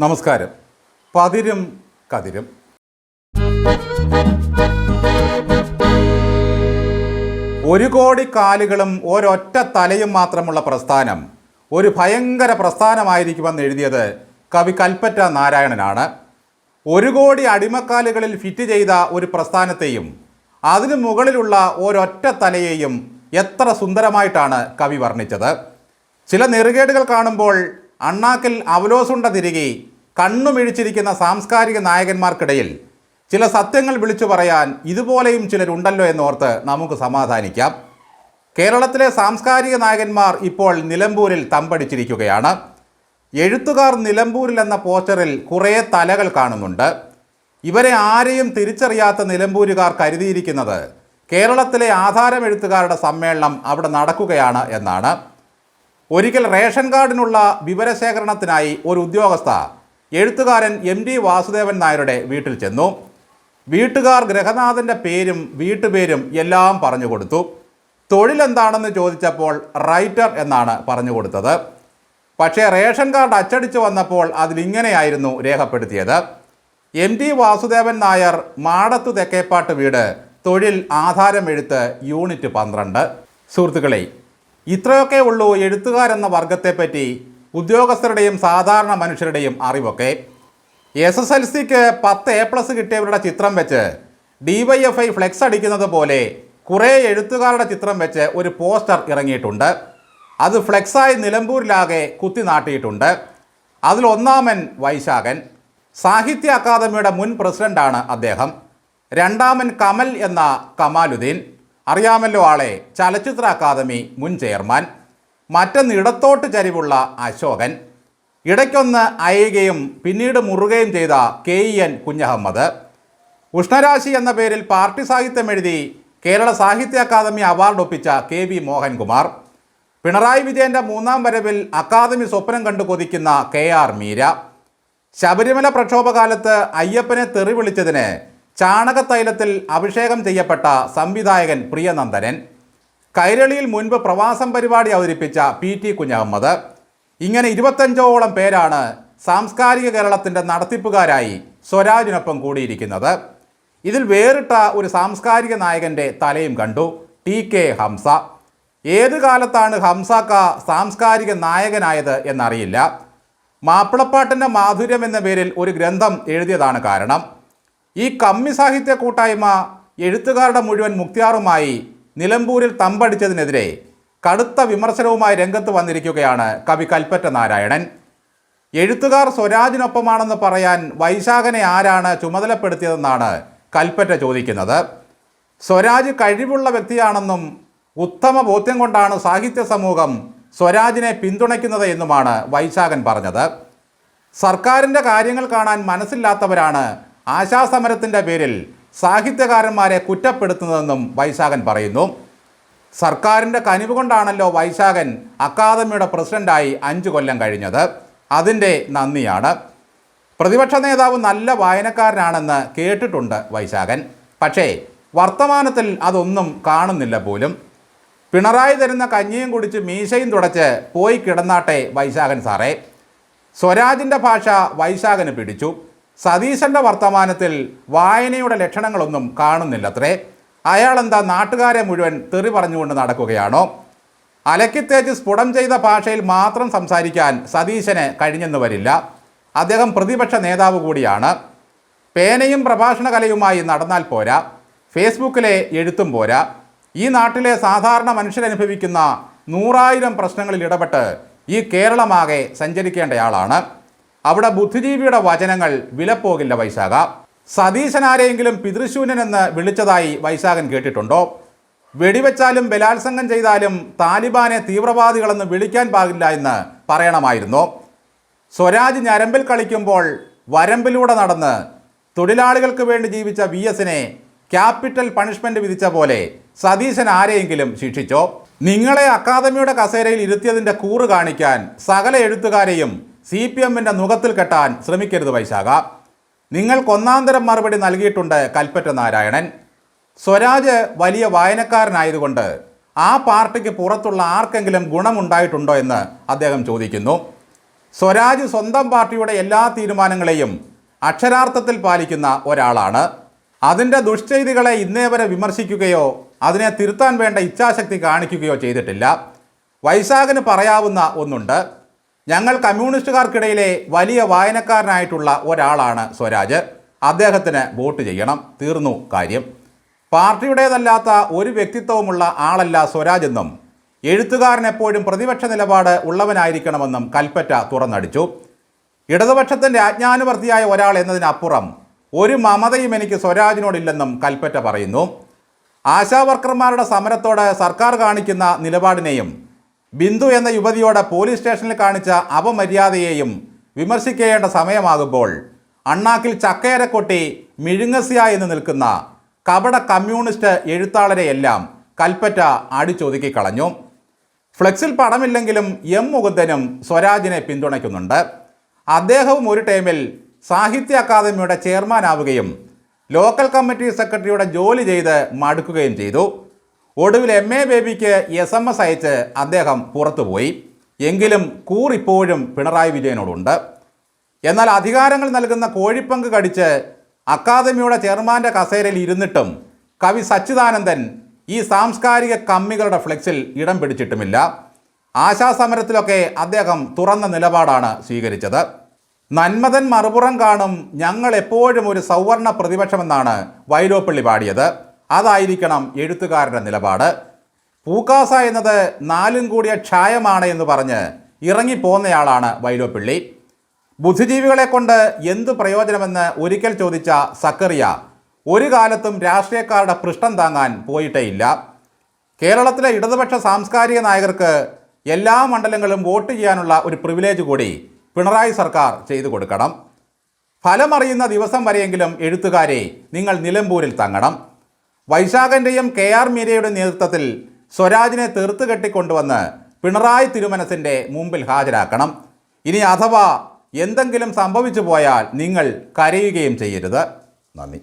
നമസ്കാരം. പതിരും കതിരും. ഒരു കോടി കാലുകളും ഒരൊറ്റ തലയും മാത്രമുള്ള പ്രസ്ഥാനം ഒരു ഭയങ്കര പ്രസ്ഥാനമായിരിക്കുമെന്ന് എഴുതിയത് കവി കൽപ്പറ്റ നാരായണനാണ്. ഒരു കോടി അടിമക്കാലുകളിൽ ഫിറ്റ് ചെയ്ത ഒരു പ്രസ്ഥാനത്തെയും അതിനു മുകളിലുള്ള ഒരൊറ്റ തലയെയും എത്ര സുന്ദരമായിട്ടാണ് കവി വർണിച്ചത്. ചില നെറുകേടുകൾ കാണുമ്പോൾ അണ്ണാക്കിൽ അവലോസുണ്ട തിരികെ കണ്ണുമിഴിച്ചിരിക്കുന്ന സാംസ്കാരിക നായകന്മാർക്കിടയിൽ ചില സത്യങ്ങൾ വിളിച്ചു പറയാൻ ഇതുപോലെയും ചിലരുണ്ടല്ലോ എന്നോർത്ത് നമുക്ക് സമാധാനിക്കാം. കേരളത്തിലെ സാംസ്കാരിക നായകന്മാർ ഇപ്പോൾ നിലമ്പൂരിൽ തമ്പടിച്ചിരിക്കുകയാണ്. എഴുത്തുകാർ നിലമ്പൂരിൽ എന്ന പോസ്റ്ററിൽ കുറേ തലകൾ കാണുന്നുണ്ട്. ഇവരെ ആരെയും തിരിച്ചറിയാത്ത നിലമ്പൂരുകാർ കരുതിയിരിക്കുന്നത് കേരളത്തിലെ ആധാരം എഴുത്തുകാരുടെ സമ്മേളനം അവിടെ നടക്കുകയാണ് എന്നാണ്. ഒരിക്കൽ റേഷൻ കാർഡിനുള്ള വിവരശേഖരണത്തിനായി ഒരു ഉദ്യോഗസ്ഥ എഴുത്തുകാരൻ എം ഡി വാസുദേവൻ നായരുടെ വീട്ടിൽ ചെന്നു. വീട്ടുകാർ ഗ്രഹനാഥന്റെ പേരും വീട്ടുപേരും എല്ലാം പറഞ്ഞു കൊടുത്തു. തൊഴിലെന്താണെന്ന് ചോദിച്ചപ്പോൾ റൈറ്റർ എന്നാണ് പറഞ്ഞു കൊടുത്തത്. പക്ഷേ റേഷൻ കാർഡ് അച്ചടിച്ചു വന്നപ്പോൾ അതിലിങ്ങനെയായിരുന്നു രേഖപ്പെടുത്തിയത്. എം ടി വാസുദേവൻ നായർ മാടത്തു തെക്കേപ്പാട്ട് വീട് തൊഴിൽ ആധാരം എഴുത്ത് യൂണിറ്റ് പന്ത്രണ്ട്. സുഹൃത്തുക്കളെ ഇത്രയൊക്കെ ഉള്ളൂ എഴുത്തുകാരെന്ന വർഗത്തെപ്പറ്റി ഉദ്യോഗസ്ഥരുടെയും സാധാരണ മനുഷ്യരുടെയും അറിവൊക്കെ. എസ് എസ് എൽ സിക്ക് പത്ത് എ പ്ലസ് കിട്ടിയവരുടെ ചിത്രം വെച്ച് D Y F I flex അടിക്കുന്നത് പോലെ കുറേ എഴുത്തുകാരുടെ ചിത്രം വെച്ച് ഒരു പോസ്റ്റർ ഇറങ്ങിയിട്ടുണ്ട്. അത് ഫ്ലെക്സായി നിലമ്പൂരിലാകെ കുത്തി നാട്ടിയിട്ടുണ്ട്. അതിലൊന്നാമൻ വൈശാഖൻ സാഹിത്യ അക്കാദമിയുടെ മുൻ പ്രസിഡന്റാണ് അദ്ദേഹം രണ്ടാമൻ കമൽ എന്ന കമാലുദ്ദീൻ അറിയാമല്ലോ ആളെ ചലച്ചിത്ര അക്കാദമി മുൻ ചെയർമാൻ. മറ്റൊന്നിടത്തോട്ട് ചരിവുള്ള അശോകൻ. ഇടയ്ക്കൊന്ന് അയയുകയും പിന്നീട് മുറുകയും ചെയ്ത K E N Kunhahammed. Ushnarashi എന്ന പേരിൽ പാർട്ടി സാഹിത്യം എഴുതി കേരള സാഹിത്യ അക്കാദമി അവാർഡ് ഒപ്പിച്ച കെ വി മോഹൻകുമാർ. പിണറായി വിജയന്റെ മൂന്നാം വരവിൽ അക്കാദമി സ്വപ്നം കണ്ടു കൊതിക്കുന്ന കെ ആർ മീര. ശബരിമല പ്രക്ഷോഭകാലത്ത് അയ്യപ്പനെ തെറി വിളിച്ചതിന് ചാണകത്തൈലത്തിൽ അഭിഷേകം ചെയ്യപ്പെട്ട സംവിധായകൻ പ്രിയനന്ദനൻ കൈരളിയിൽ മുൻപ് പ്രവാസം പരിപാടി അവതരിപ്പിച്ച പി ടി കുഞ്ഞഹമ്മദ് ഇങ്ങനെ ഇരുപത്തഞ്ചോളം പേരാണ് സാംസ്കാരിക കേരളത്തിന്റെ നടത്തിപ്പുകാരായി സ്വരാജിനൊപ്പം കൂടിയിരിക്കുന്നത്. ഇതിൽ വേറിട്ട ഒരു സാംസ്കാരിക നായകന്റെ തലയും കണ്ടു ടി കെ ഹംസ. ഏത് കാലത്താണ് ഹംസാക്ക സാംസ്കാരിക നായകനായത് എന്നറിയില്ല. മാപ്പിളപ്പാട്ടിന്റെ മാധുര്യം എന്ന പേരിൽ ഒരു ഗ്രന്ഥം എഴുതിയതാണ് കാരണം. ഈ കമ്മി സാഹിത്യ കൂട്ടായ്മ എഴുത്തുകാരുടെ മുഴുവൻ മുക്തിയാറുമായി നിലമ്പൂരിൽ തമ്പടിച്ചതിനെതിരെ കടുത്ത വിമർശനവുമായി രംഗത്ത് വന്നിരിക്കുകയാണ് കവി കൽപ്പറ്റ നാരായണൻ. എഴുത്തുകാർ സ്വരാജിനൊപ്പമാണെന്ന് പറയാൻ വൈശാഖനെ ആരാണ് ചുമതലപ്പെടുത്തിയതെന്നാണ് കൽപ്പറ്റ ചോദിക്കുന്നത്. സ്വരാജ് കഴിവുള്ള വ്യക്തിയാണെന്നും ഉത്തമ ബോധ്യം കൊണ്ടാണ് സാഹിത്യ സമൂഹം സ്വരാജിനെ പിന്തുണയ്ക്കുന്നത് എന്നുമാണ് വൈശാഖൻ പറഞ്ഞത്. സർക്കാരിന്റെ കാര്യങ്ങൾ കാണാൻ മനസ്സില്ലാത്തവരാണ് ആശാസമരത്തിന്റെ പേരിൽ സാഹിത്യകാരന്മാരെ കുറ്റപ്പെടുത്തുന്നതെന്നും വൈശാഖൻ പറയുന്നു. സർക്കാരിന്റെ കനിവ് കൊണ്ടാണല്ലോ വൈശാഖൻ അക്കാദമിയുടെ പ്രസിഡന്റായി അഞ്ചു കൊല്ലം കഴിഞ്ഞത്. അതിന്റെ നന്ദിയാണ്. പ്രതിപക്ഷ നേതാവ് നല്ല വായനക്കാരനാണെന്ന് കേട്ടിട്ടുണ്ട് വൈശാഖൻ. പക്ഷേ വർത്തമാനത്തിൽ അതൊന്നും കാണുന്നില്ല പോലും. പിണറായി തരുന്ന കഞ്ഞിയും കുടിച്ച് മീശയും തുടച്ച് പോയി കിടന്നാട്ടെ വൈശാഖൻ സാറേ. സ്വരാജിന്റെ ഭാഷ വൈശാഖന് പിടിച്ചു. സതീശന്റെ വർത്തമാനത്തിൽ വായനയുടെ ലക്ഷണങ്ങളൊന്നും കാണുന്നില്ലത്രേ. അയാളെന്താ നാട്ടുകാരെ മുഴുവൻ തെറി പറഞ്ഞുകൊണ്ട് നടക്കുകയാണോ? അലക്കിത്തേച്ച് സ്ഫുടം ചെയ്ത ഭാഷയിൽ മാത്രം സംസാരിക്കാൻ സതീശന് കഴിഞ്ഞെന്ന് വരില്ല. അദ്ദേഹം പ്രതിപക്ഷ നേതാവ് കൂടിയാണ്. പേനയും പ്രഭാഷണ കലയുമായി നടന്നാൽ പോരാ. ഫേസ്ബുക്കിലെ എഴുത്തും പോരാ. ഈ നാട്ടിലെ സാധാരണ മനുഷ്യരനുഭവിക്കുന്ന നൂറായിരം പ്രശ്നങ്ങളിൽ ഇടപെട്ട് ഈ കേരളമാകെ സഞ്ചരിക്കേണ്ടയാളാണ്. അവിടെ ബുദ്ധിജീവിയുടെ വചനങ്ങൾ വിലപ്പോകില്ല വൈശാഖ. സതീശനാരെയെങ്കിലും പിതൃശൂന്യനെന്ന് വിളിച്ചതായി വൈശാഖൻ കേട്ടിട്ടുണ്ടോ? വെടിവെച്ചാലും ബലാത്സംഗം ചെയ്താലും താലിബാനെ തീവ്രവാദികളെന്ന് വിളിക്കാൻ പാകില്ല എന്ന് പറയണമായിരുന്നു. സ്വരാജ് ഞരമ്പിൽ കളിക്കുമ്പോൾ വരമ്പിലൂടെ നടന്ന് തൊഴിലാളികൾക്ക് വേണ്ടി ജീവിച്ച വി എസിനെ ക്യാപിറ്റൽ പണിഷ്മെന്റ് വിധിച്ച പോലെ സതീശൻ ആരെയെങ്കിലും ശിക്ഷിച്ചോ? നിങ്ങളെ അക്കാദമിയുടെ കസേരയിൽ ഇരുത്തിയതിന്റെ കൂറ് കാണിക്കാൻ സകല എഴുത്തുകാരെയും സി പി എമ്മിന്റെ നുഖത്തിൽ കെട്ടാൻ ശ്രമിക്കരുത് വൈശാഖ. നിങ്ങൾക്കൊന്നാന്തരം മറുപടി നൽകിയിട്ടുണ്ട് കൽപ്പറ്റ നാരായണൻ. സ്വരാജ് വലിയ വായനക്കാരനായതുകൊണ്ട് ആ പാർട്ടിക്ക് പുറത്തുള്ള ആർക്കെങ്കിലും ഗുണമുണ്ടായിട്ടുണ്ടോ എന്ന് അദ്ദേഹം ചോദിക്കുന്നു. സ്വരാജ് സ്വന്തം പാർട്ടിയുടെ എല്ലാ തീരുമാനങ്ങളെയും അക്ഷരാർത്ഥത്തിൽ പാലിക്കുന്ന ഒരാളാണ്. അതിന്റെ ദുഷ്ചെയ്തികളെ ഇന്നേ വരെ വിമർശിക്കുകയോ അതിനെ തിരുത്താൻ വേണ്ട ഇച്ഛാശക്തി കാണിക്കുകയോ ചെയ്തിട്ടില്ല. വൈശാഖന് പറയാവുന്ന ഒന്നുണ്ട്. ഞങ്ങൾ കമ്മ്യൂണിസ്റ്റുകാർക്കിടയിലെ വലിയ വായനക്കാരനായിട്ടുള്ള ഒരാളാണ് സ്വരാജ്. അദ്ദേഹത്തിന് വോട്ട് ചെയ്യണം. തീർന്നു കാര്യം. പാർട്ടിയുടേതല്ലാത്ത ഒരു വ്യക്തിത്വവുമുള്ള ആളല്ല സ്വരാജ് എന്നും എഴുത്തുകാരൻ എപ്പോഴും പ്രതിപക്ഷ നിലപാട് ഉള്ളവനായിരിക്കണമെന്നും കൽപ്പറ്റ തുറന്നടിച്ചു. ഇടതുപക്ഷത്തിന്റെ ആജ്ഞാനുവർത്തിയായ ഒരാൾ എന്നതിനപ്പുറം ഒരു മമതയും എനിക്ക് സ്വരാജിനോടില്ലെന്നും കൽപ്പറ്റ പറയുന്നു. ആശാവർക്കർമാരുടെ സമരത്തോട് സർക്കാർ കാണിക്കുന്ന നിലപാടിനെയും ബിന്ദു എന്ന യുവതിയോട് പോലീസ് സ്റ്റേഷനിൽ കാണിച്ച അപമര്യാദയെയും വിമർശിക്കേണ്ട സമയമാകുമ്പോൾ അണ്ണാക്കിൽ ചക്കയര കൊട്ടി മിഴുങ്ങസിയ എന്ന് നിൽക്കുന്ന കപട കമ്മ്യൂണിസ്റ്റ് എഴുത്താളരെയെല്ലാം കൽപ്പറ്റ അടിച്ചൊതുക്കി കളഞ്ഞു. ഫ്ലെക്സിൽ പടമില്ലെങ്കിലും എം മുകുന്ദനും സ്വരാജിനെ പിന്തുണയ്ക്കുന്നുണ്ട്. അദ്ദേഹവും ഒരു ടൈമിൽ സാഹിത്യ അക്കാദമിയുടെ ചെയർമാനാവുകയും ലോക്കൽ കമ്മിറ്റി സെക്രട്ടറിയുടെ ജോലി ചെയ്ത് മടുക്കുകയും ചെയ്തു. ഒടുവിൽ എം എ ബേബിക്ക് എസ് എം എസ് അയച്ച് അദ്ദേഹം പുറത്തുപോയി. എങ്കിലും കൂറിപ്പോഴും പിണറായി വിജയനോടുണ്ട്. എന്നാൽ അധികാരങ്ങൾ നൽകുന്ന കോഴിപ്പങ്ക് കടിച്ച് അക്കാദമിയുടെ ചെയർമാന്റെ കസേരയിൽ ഇരുന്നിട്ടും കവി സച്ചിദാനന്ദൻ ഈ സാംസ്കാരിക കമ്മികളുടെ ഫ്ലെക്സിൽ ഇടം പിടിച്ചിട്ടുമില്ല. ആശാസമരത്തിലൊക്കെ അദ്ദേഹം തുറന്ന നിലപാടാണ് സ്വീകരിച്ചത്. നന്മതൻ മറുപുറം കാണും ഞങ്ങൾ എപ്പോഴും ഒരു സൗവർണ പ്രതിപക്ഷമെന്നാണ് വൈലോപ്പള്ളി പാടിയത്. അതായിരിക്കണം എഴുത്തുകാരുടെ നിലപാട്. പൂക്കാസ എന്നത് നാലും കൂടിയ ക്ഷായമാണ് എന്ന് പറഞ്ഞ് ഇറങ്ങിപ്പോന്നയാളാണ് വൈലോപ്പിള്ളി. ബുദ്ധിജീവികളെ കൊണ്ട് എന്ത് പ്രയോജനമെന്ന് ഒരിക്കൽ ചോദിച്ച സക്കറിയ ഒരു കാലത്തും രാഷ്ട്രീയക്കാരുടെ പൃഷ്ഠം താങ്ങാൻ പോയിട്ടേയില്ല. കേരളത്തിലെ ഇടതുപക്ഷ സാംസ്കാരിക നായകർക്ക് എല്ലാ മണ്ഡലങ്ങളും വോട്ട് ചെയ്യാനുള്ള ഒരു പ്രിവിലേജ് കൂടി പിണറായി സർക്കാർ ചെയ്തു കൊടുക്കണം. ഫലമറിയുന്ന ദിവസം വരെയെങ്കിലും എഴുത്തുകാരെ നിങ്ങൾ നിലമ്പൂരിൽ തങ്ങണം. വൈശാഖന്റെയും കെ ആർ മീരയുടെ നേതൃത്വത്തിൽ സ്വരാജിനെ തീർത്ത് കെട്ടിക്കൊണ്ടുവന്ന് പിണറായി തിരുമനസിന്റെ മുമ്പിൽ ഹാജരാക്കണം. ഇനി അഥവാ എന്തെങ്കിലും സംഭവിച്ചു പോയാൽ നിങ്ങൾ കരയുകയും ചെയ്യരുത്. നന്ദി.